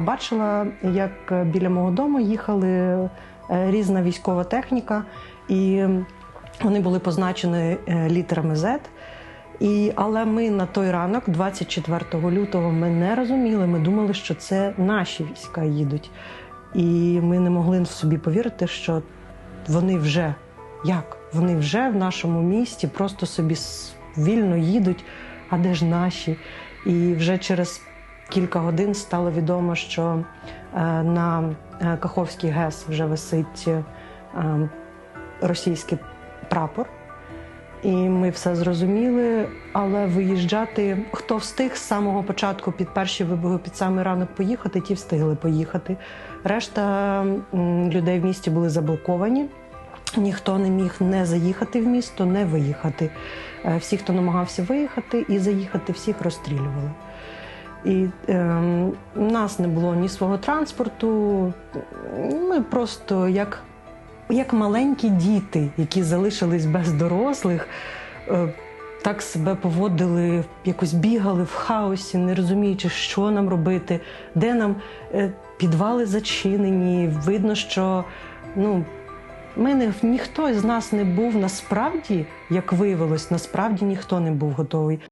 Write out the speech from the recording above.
Бачила, як біля мого дому їхали е, різна військова техніка, і вони були позначені е, літерами Z. І, але ми на той ранок, 24 лютого, ми не розуміли. Ми думали, що це наші війська їдуть. І ми не могли собі повірити, що вони вже як? Вони вже в нашому місті просто собі вільно їдуть, а де ж наші? І вже через кілька годин стало відомо, що е, на е, Каховський ГЕС вже висить е, російський прапор. І ми все зрозуміли, але виїжджати, хто встиг з самого початку під перші вибуги, під самий ранок поїхати, ті встигли поїхати. Решта людей в місті були заблоковані. Ніхто не міг не заїхати в місто, не виїхати. Всі, хто намагався виїхати і заїхати, всіх розстрілювали. І е, у нас не було ні свого транспорту. Ми просто як, як маленькі діти, які залишились без дорослих, е, так себе поводили, якось бігали в хаосі, не розуміючи, що нам робити, де нам е, підвали зачинені. Видно, що ну, ми не, ніхто з нас не був насправді, як виявилось, насправді ніхто не був готовий.